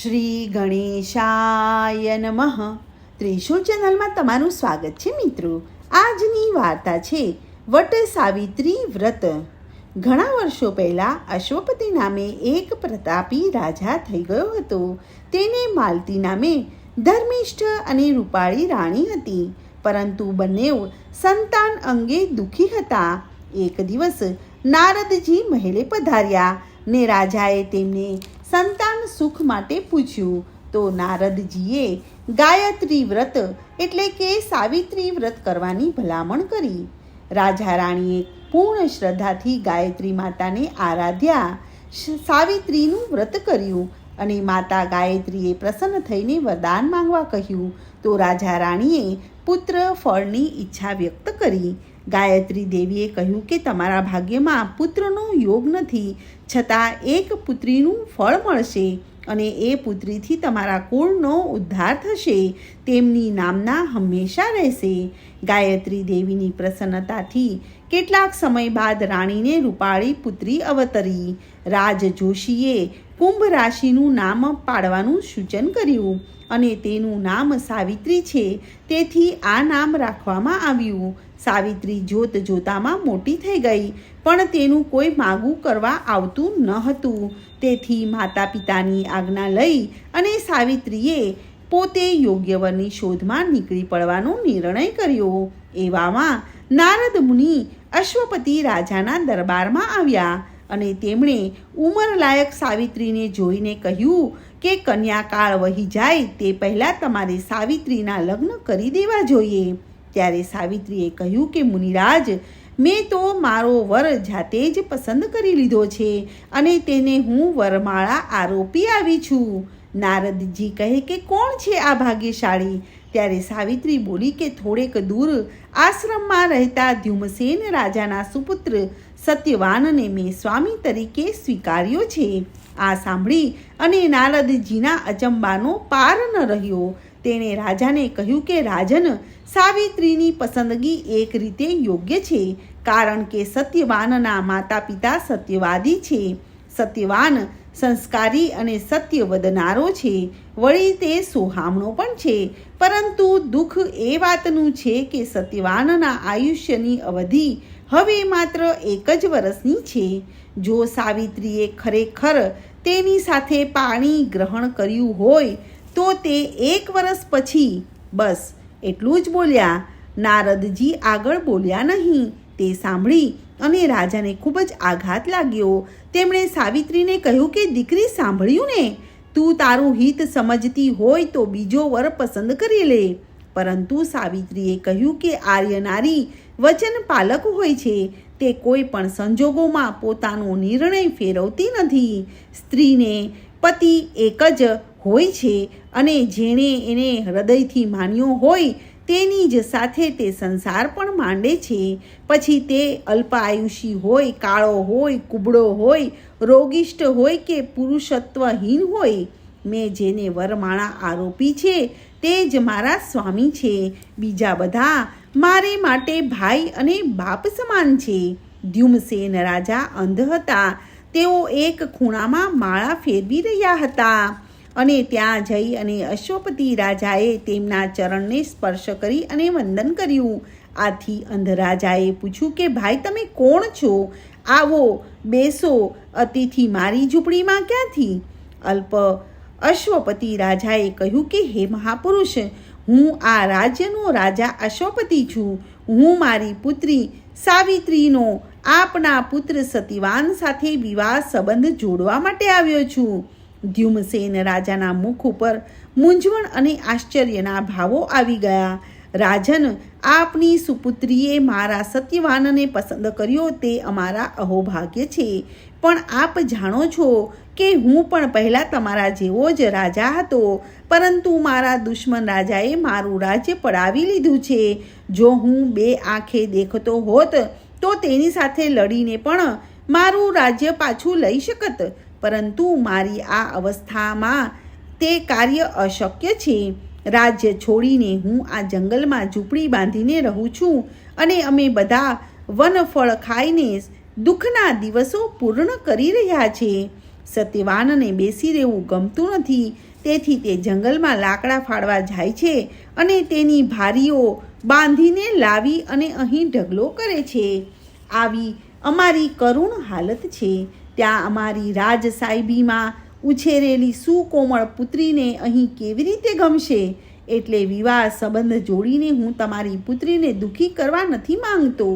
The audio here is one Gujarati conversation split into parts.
શ્રી ગણેશાય નમઃ. ત્રિશુળ ચેનલમાં તમારું સ્વાગત છે મિત્રો. આજની વાર્તા છે, વટ સાવિત્રી વ્રત. ઘણા વર્ષો પહેલાં અશ્વપતિ નામે એક પ્રતાપી રાજા થઈ ગયો હતો. તેને માલતી નામે ધર્મિષ્ઠ અને રૂપાળી રાણી હતી. પરંતુ બંને સંતાન અંગે દુઃખી હતા. એક દિવસ નારદજી મહેલે પધાર્યા ને રાજાએ તેમને સંતાન સુખ માટે પૂછ્યું. તો નારદજીએ ગાયત્રી વ્રત એટલે કે સાવિત્રી વ્રત કરવાની ભલામણ કરી. રાજા રાણીએ પૂર્ણ શ્રદ્ધાથી ગાયત્રી માતાને આરાધ્યા. સાવિત્રીનું વ્રત કર્યું અને માતા ગાયત્રીએ પ્રસન્ન થઈને વરદાન માંગવા કહ્યું. તો રાજા રાણીએ પુત્ર ફળની ઈચ્છા વ્યક્ત કરી. ગાયત્રી દેવીએ કહ્યું કે તમારા ભાગ્યમાં પુત્રનો યોગ નથી, છતાં એક પુત્રીનું ફળ મળશે અને એ પુત્રીથી તમારા કુળનો ઉદ્ધાર થશે, તેમની નામના હંમેશા રહેશે. ગાયત્રી દેવીની પ્રસન્નતાથી કેટલાક સમય બાદ રાણીને રૂપાળી પુત્રી અવતરી. રાજ જોશીએ કુંભ રાશિનું નામ પાડવાનું સૂચન કર્યું અને તેનું નામ સાવિત્રી છે. તેથી આ નામ રાખવામાં આવ્યું. સાવિત્રી જોત જોતામાં મોટી થઈ ગઈ, પણ તેનું કોઈ માગું કરવા આવતું ન હતું. તેથી માતા પિતાની આજ્ઞા લઈ અને સાવિત્રીએ પોતે યોગ્ય વરની શોધમાં નીકળી પડવાનો નિર્ણય કર્યો. એવામાં નારદ મુનિ અશ્વપતિ રાજાના દરબારમાં આવ્યા. અને તેમણે ઉંમરલાયક સાવિત્રીને જોઈને કહ્યું કે કન્યાકાળ વહી જાય તે પહેલાં તમારે સાવિત્રીના લગ્ન કરી દેવા જોઈએ. ત્યારે સાવિત્રીએ કહ્યું કે, મુનિરાજ, મેં તો મારો વર જાતે જ પસંદ કરી લીધો છે અને તેને હું વરમાળા આરોપી આવી છું. નારદજી કહે કે, કોણ છે આ ભાગ્યશાળી? ત્યારે સાવિત્રી બોલી કે, થોડેક દૂર આશ્રમમાં રહેતા ધ્યુમસેન રાજાના સુપુત્ર સત્યવાનને મેં સ્વામી તરીકે સ્વીકાર્યો છે. આ સાંભળી અને નારદજીના અચંબાનો પાર ન રહ્યો. તેણે રાજાને કહ્યું કે, રાજન, સાવિત્રીની પસંદગી એક રીતે યોગ્ય છે, કારણ કે સત્યવાનના માતા પિતા સત્યવાદી છે. સત્યવાન સંસ્કારી અને સત્ય વદનારો છે. વળી તે સોહામણો પણ છે. પરંતુ દુઃખ એ વાતનું છે કે સત્યવાનના આયુષ્યની અવધિ હવે માત્ર એક જ વર્ષની છે. જો સાવિત્રીએ ખરેખર તેની સાથે પાણી ગ્રહણ કર્યું હોય, તો તે એક વર્ષ પછી. બસ એટલું જ બોલ્યા. નારદજી આગળ બોલ્યા નહીં. તે સાંભળી અને રાજાને ખૂબ જ આઘાત લાગ્યો. તેમણે સાવિત્રીને કહ્યું કે, દીકરી, સાંભળ્યું ને? તું તારું હિત સમજતી હોય તો બીજો વર પસંદ કરી લે. પરંતુ સાવિત્રીએ કહ્યું કે આર્ય નારી વચન પાલક હોય છે, તે કોઈ પણ સંજોગોમાં પોતાનો નિર્ણય ફેરવતી નથી. સ્ત્રીને પતિ એક જ હોય છે અને જેણે એને હૃદયથી માન્યો હોય, તેની જ સાથે તે સંસાર પણ માંડે છે. પછી તે અલ્પાયુષી હોય, કાળો હોય કુબડો હોય, રોગિષ્ટ હોય કે પુરુષત્વહીન હોય, મેં જેને વરમાળા આરોપી છે, તે જ મારા સ્વામી છે. બીજા બધા મારે માટે ભાઈ અને બાપ સમાન છે. દ્યુમસેન રાજા અંધ હતા. તેઓ એક ખૂણામાં માળા ફેરવી રહ્યા હતા અને ત્યાં જઈ અને અશ્વપતિ રાજાએ તેમના ચરણને સ્પર્શ કરી અને વંદન કર્યું. આથી અંધ રાજાએ પૂછ્યું કે, ભાઈ, તમે કોણ છો? આવો, બેસો, અતિથિ મારી ઝૂંપડીમાં ક્યાંથી? અલ્પ અશ્વપતિ રાજાએ કહ્યું કે, હે મહાપુરુષ હું આ રાજ્યનો રાજા અશ્વપતિ છું. હું મારી પુત્રી સાવિત્રીનો આપના પુત્ર સતીવાન સાથે વિવાહ સંબંધ જોડવા માટે આવ્યો છું. ધ્યુમસેન રાજાના મુખ ઉપર મૂંઝવણ અને આશ્ચર્યના ભાવો આવી ગયા. રાજન, આપની સુપુત્રીએ મારા સત્યવાનને પસંદ કર્યો તે અમારા અહોભાગ્ય છે. પણ આપ જાણો છો કે હું પણ પહેલાં તમારા જેવો જ રાજા હતો, પરંતુ મારા દુશ્મન રાજાએ મારું રાજ્ય પડાવી લીધું છે. જો હું બે આંખે દેખતો હોત, તો તેની સાથે લડીને પણ મારું રાજ્ય પાછું લઈ શકત. પરંતુ મારી આ અવસ્થામાં તે કાર્ય અશક્ય છે. રાજ્ય છોડીને હું આ જંગલમાં ઝૂંપડી બાંધીને રહું છું અને અમે બધા વનફળ ખાઈને દુઃખના દિવસો પૂર્ણ કરી રહ્યા છે. સત્યવાનને બેસી રહેવું ગમતું નથી. તેથી તે જંગલમાં લાકડા ફાડવા જાય છે અને તેની ભારીઓ બાંધીને લાવી અને અહીં ઢગલો કરે છે. આવી અમારી કરુણ હાલત છે. ત્યાં અમારી રાજ સાહેબીમાં ઉછેરેલી સુકોમળ પુત્રીને અહીં કેવી રીતે ગમશે? એટલે વિવાહ સંબંધ જોડીને હું તમારી પુત્રીને દુઃખી કરવા નથી માંગતો.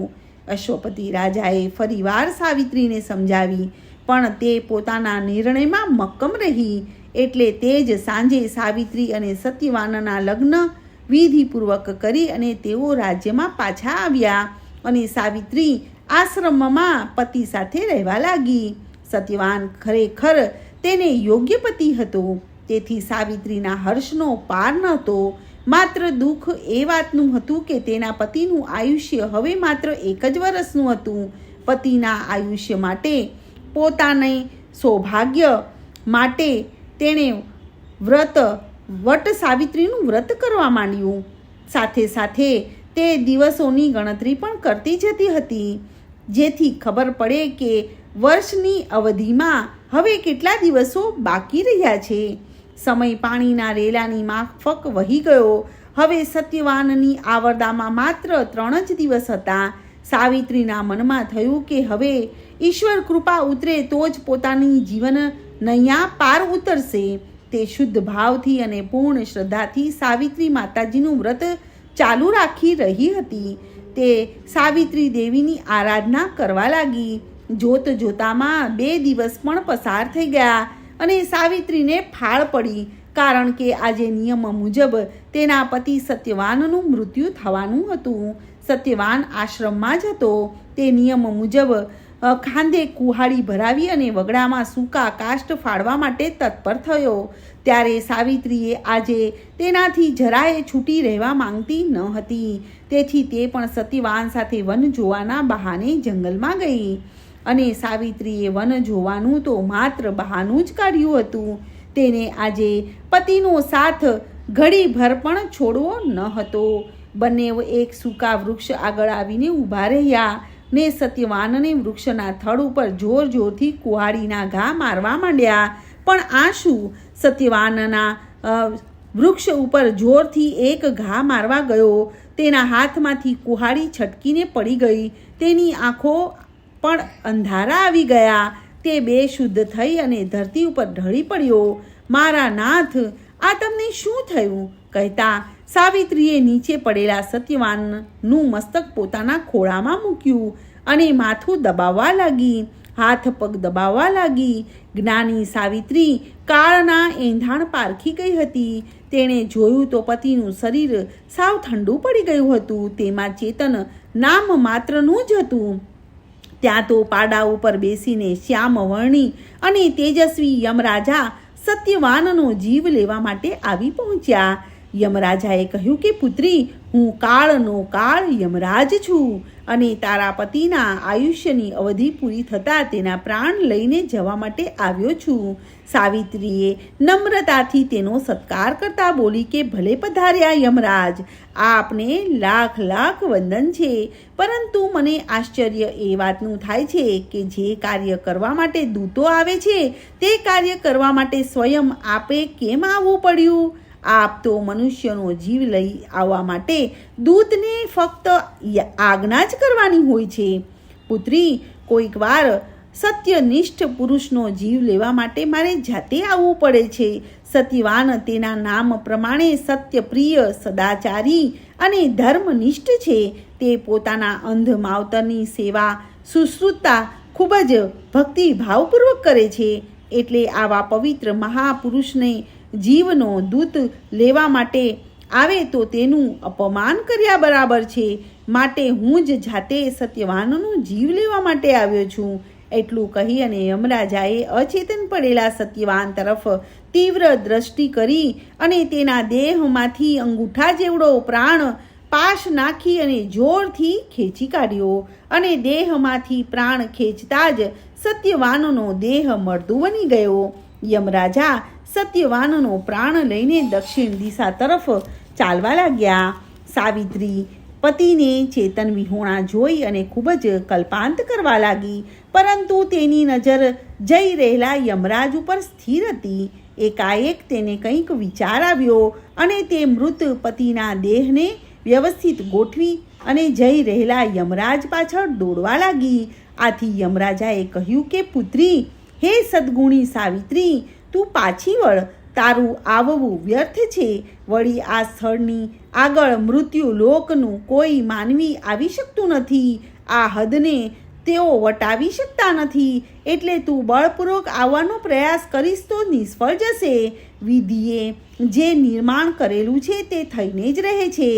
અશ્વપતિ રાજાએ ફરીવાર સાવિત્રીને સમજાવી, પણ તે પોતાના નિર્ણયમાં મક્કમ રહી. એટલે તે જ સાંજે સાવિત્રી અને સત્યવાનના લગ્ન વિધિપૂર્વક કરી અને તેઓ રાજ્યમાં પાછા આવ્યા અને સાવિત્રી આશ્રમમાં પતિ સાથે રહેવા લાગી. સત્યવાન ખરેખર તેને યોગ્ય પતિ હતો. તેથી સાવિત્રીના હર્ષનો પાર નહોતો. માત્ર દુઃખ એ વાતનું હતું કે તેના પતિનું આયુષ્ય હવે માત્ર એક જ વર્ષનું હતું. પતિના આયુષ્ય માટે પોતાને સૌભાગ્ય માટે તેણે વ્રત, વટ સાવિત્રીનું વ્રત કરવા માંડ્યું. સાથે સાથે તે દિવસોની ગણતરી પણ કરતી જતી હતી. જેથી ખબર પડે કે વર્ષની અવધિમાં હવે કેટલા દિવસો બાકી રહ્યા છે? સમય પાણીના રેલાની માફક વહી ગયો. હવે સત્યવાનની આવરદામાં માત્ર ત્રણ જ દિવસ હતા. સાવિત્રીના મનમાં થયું કે હવે ઈશ્વર કૃપા ઉતરે તો જ પોતાની જીવન નૈયા પાર ઉતરશે. તે શુદ્ધ ભાવથી અને પૂર્ણ શ્રદ્ધાથી સાવિત્રી માતાજીનું વ્રત ચાલુ રાખી રહી હતી. તે સાવિત્રી દેવીની આરાધના કરવા લાગી. જોત જોતામાં બે દિવસ પણ પસાર થઈ ગયા અને સાવિત્રીને ફાળ પડી, કારણ કે આજે નિયમ મુજબ તેના પતિ સત્યવાનનું મૃત્યુ થવાનું હતું. સત્યવાન આશ્રમમાં જ હતો. તે નિયમ મુજબ ખાંદે કુહાડી ભરાવી અને વગડામાં સૂકા કાષ્ટ ફાડવા માટે તત્પર થયો. ત્યારે સાવિત્રીએ આજે તેનાથી જરાએ છૂટી રહેવા માંગતી ન હતી. તેથી તે પણ સતીવાન સાથે વન જોવાના બહાને જંગલમાં ગઈ. અને સાવિત્રીએ વન જોવાનું તો માત્ર બહાનું જ કાઢ્યું હતું. તેને આજે પતિનો સાથ ઘડીભર પણ છોડવો ન હતો. બંને એક સૂકા વૃક્ષ આગળ આવીને ઊભા રહ્યા ને સત્યવાનને વૃક્ષના થડ ઉપર જોર જોરથી કુહાડીના ઘા મારવા માંડ્યા. પણ આ શું સત્યવાનના વૃક્ષ ઉપર જોરથી એક ઘા મારવા ગયો. તેના હાથમાંથી કુહાડી છટકીને પડી ગઈ. તેની આંખો પણ અંધારા આવી ગયા. તે બે શુદ્ધ થઈ અને ધરતી ઉપર ઢળી પડ્યો. મારા નાથ, આ તમને શું થયું? કહેતા સાવિત્રીએ નીચે પડેલા સત્યવાનનું મસ્તક પોતાના ખોળામાં મૂક્યું અને માથું દબાવવા લાગી, હાથ પગ દબાવવા લાગી. જ્ઞાની સાવિત્રી કાળના એંધાણ પારખી ગઈ હતી. તેણે જોયું તો પતિનું શરીર સાવ ઠંડુ પડી ગયું હતું. તેમાં ચેતન નામ માત્રનું જ હતું. ત્યાં તો પાડા ઉપર બેસીને શ્યામ વર્ણી અને તેજસ્વી યમરાજા સત્યવાનનો જીવ લેવા માટે આવી પહોંચ્યા. યમરાજાએ કહ્યું કે પુત્રી, હું કાળનો કાળ યમરાજ છું અને તારા પતિના આયુષ્યની અવધિ પૂરી થતાં તેના પ્રાણ લઈને જવા માટે આવ્યો છું. સાવિત્રીએ નમ્રતાથી તેનો સત્કાર કરતા બોલી કે, ભલે પધાર્યા યમરાજ, આપને લાખ લાખ વંદન છે. પરંતુ મને આશ્ચર્ય એ વાતનું થાય છે કે જે કાર્ય કરવા માટે દૂતો આવે છે, તે કાર્ય કરવા માટે સ્વયં આપે કેમ આવવું પડ્યું? આપ તો મનુષ્યનો જીવ લઈ આવવા માટે દૂતને ફક્ત આજ્ઞા જ કરવાની હોય છે. પુત્રી, કોઈક વાર સત્યનિષ્ઠ પુરુષનો જીવ લેવા માટે મારે જાતે આવવું પડે છે. સત્યવાન તેના નામ પ્રમાણે સત્યપ્રિય, સદાચારી અને ધર્મનિષ્ઠ છે. તે પોતાના અંધ માવતરની સેવા, સુશ્રુતતા ખૂબ જ ભક્તિભાવપૂર્વક કરે છે. એટલે આવા પવિત્ર મહાપુરુષને જીવનો દૂત લેવા માટે આવે તો તેનું અપમાન કર્યા બરાબર છે. માટે હું જ જાતે સત્યવાનનો જીવ લેવા માટે આવ્યો છું. એટલું કહી અને યમરાજાએ અચેતન પડેલા સત્યવાન તરફ તીવ્ર દ્રષ્ટિ કરી અને તેના દેહમાંથી અંગૂઠા જેવડો પ્રાણ પાશ નાખી અને જોરથી ખેંચી કાઢ્યો અને દેહમાંથી પ્રાણ ખેંચતા જ સત્યવાનનો દેહ મળતું બની ગયો. યમરાજા સત્યવાનનો પ્રાણ લઈને દક્ષિણ દિશા તરફ ચાલવા લાગ્યા. સાવિત્રી પતિને ચેતન વિહોણા જોઈ અને ખૂબ જ કલ્પાંત કરવા લાગી. પરંતુ તેની નજર જઈ રહેલા યમરાજ ઉપર સ્થિર હતી. એકાએક તેને કંઈક વિચાર આવ્યો અને તે મૃત પતિના દેહને વ્યવસ્થિત ગોઠવી અને જઈ રહેલા યમરાજ પાછળ દોડવા લાગી. આથી યમરાજાએ કહ્યું કે પુત્રી, હે સદગુણી સાવિત્રી તું પાછી વળ. તારું આવવું વ્યર્થ છે. વળી આ સ્થળની આગળ મૃત્યુ લોકનું કોઈ માનવી આવી શકતું નથી. આ હદને તેઓ વટાવી શકતા નથી. એટલે તું બળપૂર્વક આવવાનો પ્રયાસ કરીશ તો નિષ્ફળ જશે. વિધિએ જે નિર્માણ કરેલું છે તે થઈને જ રહે છે.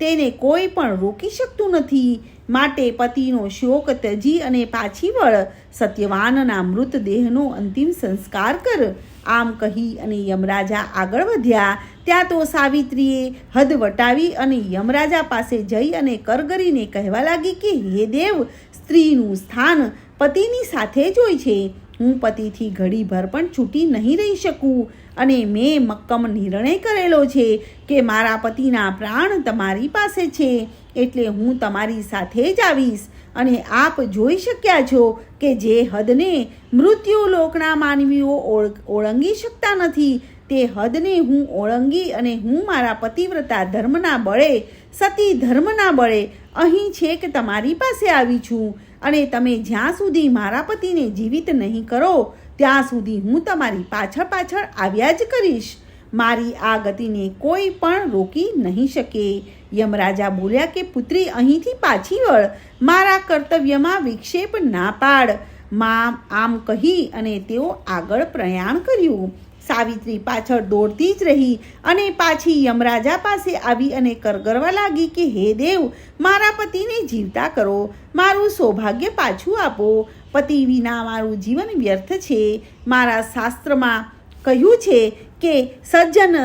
તેને કોઈ પણ રોકી શકતું નથી. માટે પતિનો શોક ત્યજી અને પાછી વળ. સત્યવાનના મૃતદેહનો અંતિમ સંસ્કાર કર. આમ કહી અને યમરાજા આગળ વધ્યા. ત્યાં તો સાવિત્રીએ હદ વટાવી અને યમરાજા પાસે જઈ અને કરગરીને કહેવા લાગી કે, હે દેવ, સ્ત્રીનું સ્થાન પતિની સાથે જ હોય છે. હું પતિથી ઘડીભર પણ છૂટી નહીં રહી શકું. અને મેં મક્કમ નિર્ણય કરેલો છે કે મારા પતિના પ્રાણ તમારી પાસે છે. એટલે હું તમારી સાથે જ આવીશ. અને આપ જોઈ શક્યા છો કે જે હદને મૃત્યુ લોકના માનવીઓ ઓળ- ઓળંગી શકતા નથી, તે હદને હું ઓળંગી અને હું મારા પતિવ્રતા ધર્મના બળે, સતી ધર્મના બળે અહીં છેક તમારી પાસે આવી છું અને તમે જ્યાં સુધી મારા પતિને જીવિત નહીં કરો, ત્યાં સુધી હું તમારી પાછળ પાછળ આવ્યા જ કરીશ. મારી આ ગતિને કોઈ પણ રોકી નહીં શકે. યમરાજા બોલ્યા કે, પુત્રી, અહીંથી પાછી વળ. મારા કર્તવ્યમાં વિક્ષેપ ના પાડ. માં આમ કહી અને તેઓ આગળ પ્રયાણ કર્યું. સાવિત્રી પાછળ દોડતી જ રહી અને પાછી યમરાજા પાસે આવી અને કરગરવા લાગી કે, હે દેવ, મારા પતિને જીવતા કરો. મારું સૌભાગ્ય પાછું આપો. પતિ વિના મારું જીવન વ્યર્થ છે. મારા શાસ્ત્રમાં કહ્યું છે કે સજ્જન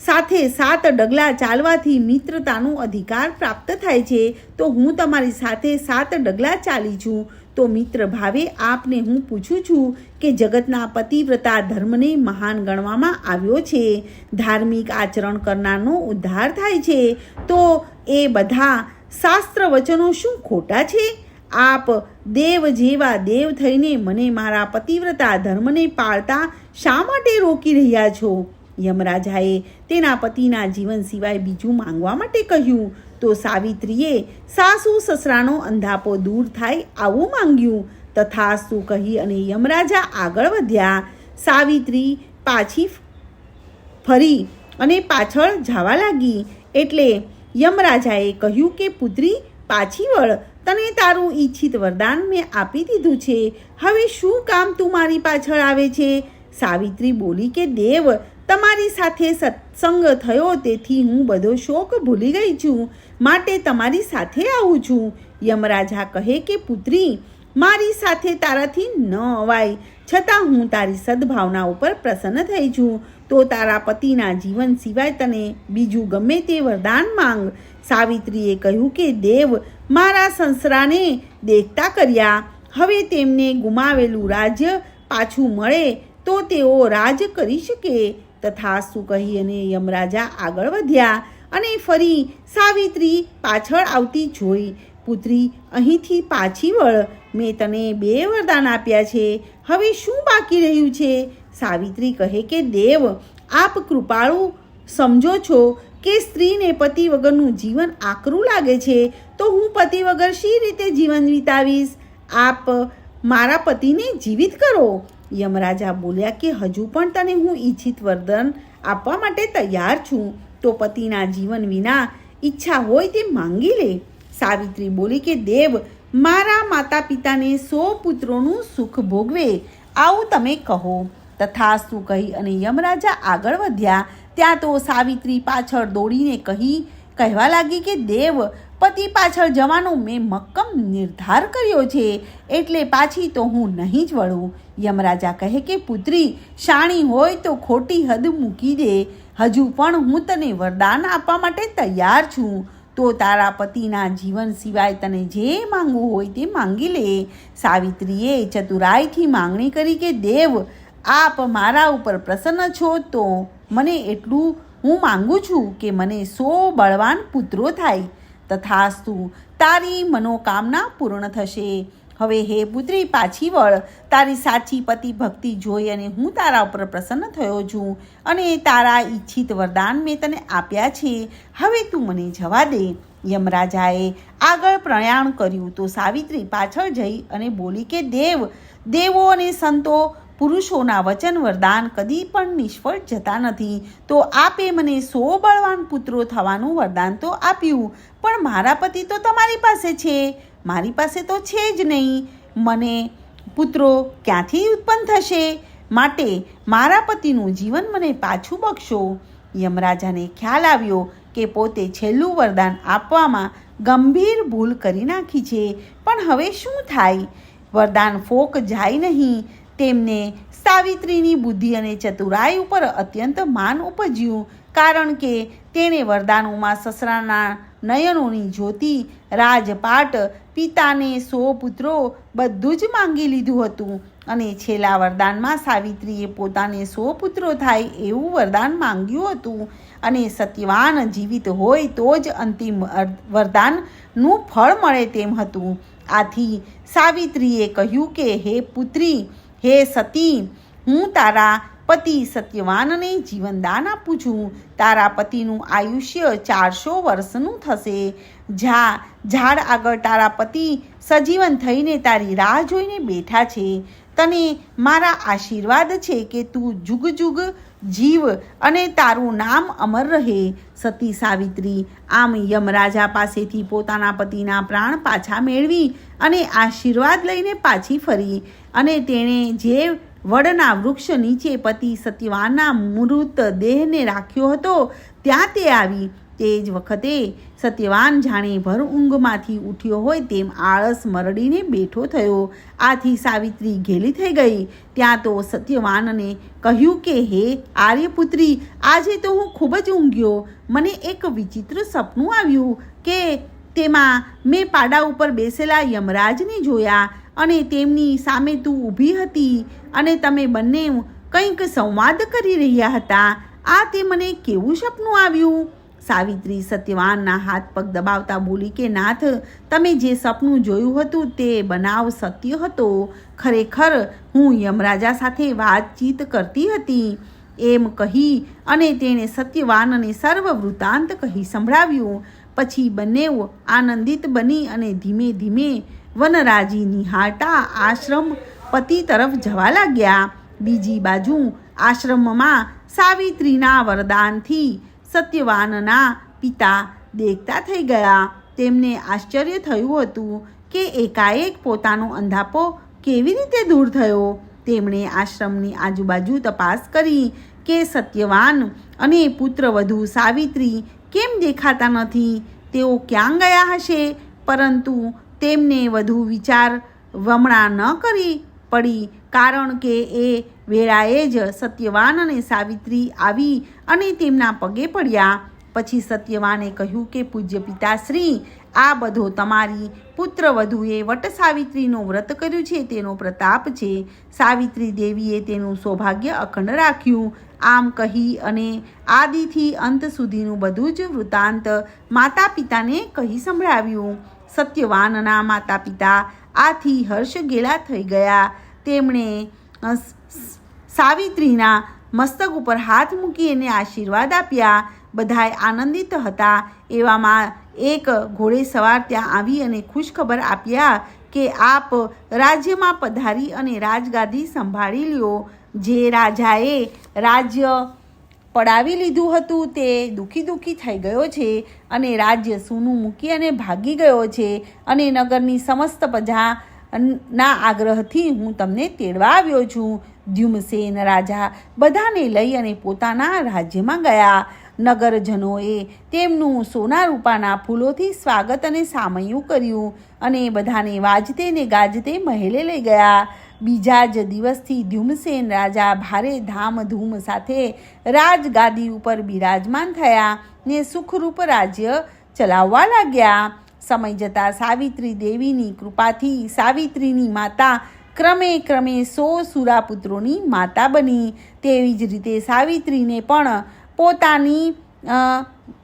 સાથે સાત ડગલા ચાલવાથી મિત્રતાનો અધિકાર પ્રાપ્ત થાય છે. તો હું તમારી સાથે સાત ડગલા ચાલી છું. તો મિત્ર ભાવે આપને હું પૂછું છું કે જગતના પતિવ્રતા ધર્મને મહાન ગણવામાં આવ્યો છે. ધાર્મિક આચરણ કરનારનો ઉદ્ધાર થાય છે. તો એ બધા શાસ્ત્ર વચનો શું ખોટા છે? આપ દેવ જેવા દેવ થઈને મને મારા પતિવ્રતા ધર્મને પાળતા શા માટે રોકી રહ્યા છો? યમરાજાએ તેના પતિના જીવન સિવાય બીજું માંગવા માટે કહ્યું, તો સાવિત્રીએ સાસુ સસરાનો અંધાપો દૂર થાય આવું માંગ્યું. તથાસ્તુ કહી અને યમરાજા આગળ વધ્યા. સાવિત્રી પાછી ફરી અને પાછળ જવા લાગી. એટલે યમરાજાએ કહ્યું કે પુત્રી પાછી વળ. તને તારું ઈચ્છિત વરદાન મેં આપી દીધું છે. હવે શું કામ તું મારી પાછળ આવે છે? સાવિત્રી બોલી કે, દેવ, તમારી સાથે સત્સંગ થયો, તેથી હું બધો શોક ભૂલી ગઈ છું. માટે તમારી સાથે આવું છું. યમરાજા કહે કે, પુત્રી મારી સાથે તારાથી ન અવાય. છતાં હું તારી સદભાવના ઉપર પ્રસન્ન થઈ છું. તો તારા પતિના જીવન સિવાય તને બીજું ગમે તે વરદાન માંગ. સાવિત્રીએ કહ્યું કે, દેવ, મારા સંસરાને દેખતા કર્યા. હવે તેમને ગુમાવેલું રાજ્ય પાછું મળે તો તેઓ રાજ કરી શકે. તથાસ્તુ કહી અને યમરાજા આગળ વધ્યા અને ફરી સાવિત્રી પાછળ આવતી જોઈ. પુત્રી અહીંથી પાછી વળ. મેં તને બે વરદાન આપ્યા છે. હવે શું બાકી રહ્યું છે? સાવિત્રી કહે કે, દેવ, આપ કૃપાળુ સમજો છો કે સ્ત્રીને પતિ વગરનું જીવન આકરું લાગે છે, તો હું પતિ વગર શી રીતે જીવન વિતાવીશ? આપ મારા પતિને જીવિત કરો. યમરાજા બોલ્યા કે, હજુ પણ તને હું ઈચ્છિત વરદાન આપવા માટે તૈયાર છું. તો પતિના જીવન વિના ઈચ્છા હોય તે માંગી લે. સાવિત્રી બોલી કે, દેવ, મારા માતા પિતાને સો પુત્રોનું સુખ ભોગવે. આવું તમે કહો. તથાસ્તુ કહી અને યમરાજા આગળ વધ્યા. ત્યાં તો સાવિત્રી પાછળ દોડીને કહી, કહેવા લાગી કે, દેવ, પતિ પાછળ જવાનો મેં મક્કમ નિર્ધાર કર્યો છે, એટલે પાછી તો હું નહીં જ વળું. યમરાજા કહે કે, પુત્રી, શાણી હોય તો ખોટી હદ મૂકી દે. હજુ પણ હું તને વરદાન આપવા માટે તૈયાર છું. તો તારા પતિના જીવન સિવાય તને જે માંગવું હોય તે માંગી લે. સાવિત્રીએ ચતુરાઈથી માંગણી કરી કે, દેવ, આપ મારા ઉપર પ્રસન્ન છો તો મને એટલું હું માંગુ છું કે મને સો બળવાન પુત્રો થાય. તથાસ્તુ તારી મનોકામના પૂર્ણ થશે. હવે હે પુત્રી, પાછી વળ. તારી સાચી પતિ ભક્તિ જોઈ અને હું તારા ઉપર પ્રસન્ન થયો છું અને તારા ઈચ્છિત વરદાન મેં તને આપ્યા છે. હવે તું મને જવા દે. યમરાજાએ આગળ પ્રયાણ કર્યું તો સાવિત્રી પાછળ જઈ અને બોલી કે, દેવ, દેવો અને સંતો પુરુષોના વચન વરદાન કદી પણ નિષ્ફળ જતા નથી. તો આપે મને સો બળવાન પુત્રો થવાનું વરદાન તો આપ્યું, પણ મારા પતિ તો તમારી પાસે છે. મારી પાસે તો છે જ નહીં. મને પુત્રો ક્યાંથી ઉત્પન્ન થશે? માટે મારા પતિનું જીવન મને પાછું બક્ષો. યમરાજાને ખ્યાલ આવ્યો કે પોતે છેલ્લું વરદાન આપવામાં ગંભીર ભૂલ કરી નાખી છે. પણ હવે શું થાય? વરદાન ફોક જાય નહીં. તેમને સાવિત્રીની બુદ્ધિ અને ચતુરાઈ ઉપર અત્યંત માન ઉપજ્યું. કારણ કે તેણે વરદાનોમાં સસરાના નયનોની જ્યોતિ, રાજપાટ, પિતાને સો પુત્રો, બધું જ માંગી લીધું હતું. અને છેલ્લા વરદાનમાં સાવિત્રીએ પોતાને સો પુત્રો થાય એવું વરદાન માંગ્યું હતું. અને સત્યવાન જીવિત હોય તો જ અંતિમ વરદાનનું ફળ મળે તેમ હતું. આથી સાવિત્રીએ કહ્યું કે, હે પુત્રી, હે સતી, હું તારા પતિ સત્યવાનને જીવનદાન આપું છું. તારા પતિનું આયુષ્ય ચારસો વર્ષનું થશે. જા, ઝાડ આગળ તારા પતિ સજીવન થઈને તારી રાહ જોઈને બેઠા છે. તને મારા આશીર્વાદ છે કે તું જુગ જુગ જીવ અને તારું નામ અમર રહે. સતી સાવિત્રી, આમ યમરાજા પાસેથી પોતાના પતિના પ્રાણ પાછા મેળવી અને આશીર્વાદ લઈને પાછી ફરી અને તેણે જે વડના વૃક્ષ નીચે પતિ સત્યવાનના મૃત દેહને રાખ્યો હતો, ત્યાં તે આવી. તે જ વખતે સત્યવાન જાણે ભર ઊંઘમાંથી ઉઠ્યો હોય તેમ આળસ મરડીને બેઠો થયો. આથી સાવિત્રી ઘેલી થઈ ગઈ. ત્યાં તો સત્યવાનને કહ્યું કે, હે આર્યપુત્રી, આજે તો હું ખૂબ જ ઊંઘ્યો. મને એક વિચિત્ર સપનું આવ્યું કે તેમાં મેં પાડા ઉપર બેસેલા યમરાજને જોયા અને તેમની સામે તું ઊભી હતી અને તમે બંને કંઈક સંવાદ કરી રહ્યા હતા. આ તે મને કેવું સપનું આવ્યું? સાવિત્રી સત્યવાનના હાથ પગ દબાવતા બોલી કે, નાથ, તમે જે સપનું જોયું હતું તે બનાવ સત્ય હતો. ખરેખર હું યમરાજા સાથે વાતચીત કરતી હતી. એમ કહી અને તેણે સત્યવાનને સર્વ વૃત્તાંત કહી સંભળાવ્યું. પછી બંને આનંદિત બની અને ધીમે ધીમે વનરાજી નિહાળતા આશ્રમ પતિ તરફ જવા લાગ્યા. બીજી બાજુ આશ્રમમાં સાવિત્રીના વરદાનથી સત્યવાનના પિતા દેખતા થઈ ગયા. તેમને આશ્ચર્ય થયું હતું કે એકાએક પોતાનો અંધાપો કેવી રીતે દૂર થયો? તેમણે આશ્રમની આજુબાજુ તપાસ કરી કે સત્યવાન અને પુત્રવધુ સાવિત્રી કેમ દેખાતા નથી? તેઓ ક્યાં ગયા હશે? પરંતુ તેમને વધુ વિચાર વમણા ન કરી પડી, કારણ કે એ વેળાએ જ સત્યવાન અને સાવિત્રી આવી અને તેમના પગે પડ્યા. પછી સત્યવાને કહ્યું કે, પૂજ્ય પિતાશ્રી, આ બધો તમારી પુત્ર વધુએ વટ સાવિત્રીનું વ્રત કર્યું છે, તેનો પ્રતાપ છે. સાવિત્રી દેવીએ તેનું સૌભાગ્ય અખંડ રાખ્યું. આમ કહી અને આદિથી અંત સુધીનું બધું જ વૃત્તાંત માતા પિતાને કહી સંભળાવ્યું. સત્યવાનના માતા પિતા આથી હર્ષ ગેલા થઈ ગયા. તેમણે સાવિત્રીના મસ્તક ઉપર હાથ મૂકી એને આશીર્વાદ આપ્યા. બધાએ આનંદિત હતા. એવામાં એક ઘોડે સવાર ત્યાં આવી અને ખુશખબર આપ્યા કે આપ રાજ્યમાં પધારી અને રાજગાદી સંભાળી લ્યો. જે રાજાએ રાજ્ય પડાવી લીધું હતું, તે દુઃખી દુઃખી થઈ ગયો છે અને રાજ્ય સૂનું મૂકી અને ભાગી ગયો છે અને નગરની સમસ્ત પ્રજા ના આગ્રહથી હું તમને તેડવા આવ્યો છું. ધ્યુમસેન રાજા બધાને લઈ અને પોતાના રાજ્યમાં ગયા. નગરજનોએ તેમનું સોના રૂપાના ફૂલોથી સ્વાગત અને સામયું કર્યું અને બધાને વાજતે ને ગાજતે મહેલે લઈ ગયા. બીજા જ દિવસથી ધ્યુમસેન રાજા ભારે ધામધૂમ સાથે રાજગાદી ઉપર બિરાજમાન થયા ને સુખરૂપ રાજ્ય ચલાવવા લાગ્યા. સમય જતાં સાવિત્રી દેવીની કૃપાથી સાવિત્રીની માતા ક્રમે ક્રમે સો સુરાપુત્રોની માતા બની. તેવી જ રીતે સાવિત્રીને પણ પોતાની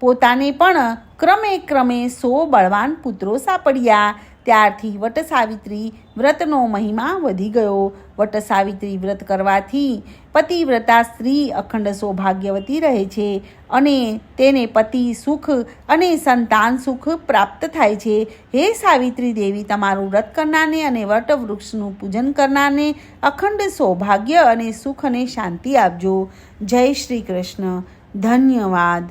પોતાને પણ ક્રમે ક્રમે સો બળવાન પુત્રો સાપડ્યા. ત્યારથી વટ સાવિત્રી વ્રતનો મહિમા વધી ગયો. વટ સાવિત્રી વ્રત કરવાથી પતિવ્રતા સ્ત્રી અખંડ સૌભાગ્યવતી રહે છે અને તેને પતિ સુખ અને સંતાન સુખ પ્રાપ્ત થાય છે. હે સાવિત્રી દેવી, તમારું વ્રત કરનારને અને વટ વૃક્ષનું પૂજન કરનારને અખંડ સૌભાગ્ય અને સુખ અને શાંતિ આપજો. જય શ્રી કૃષ્ણ. ધન્યવાદ.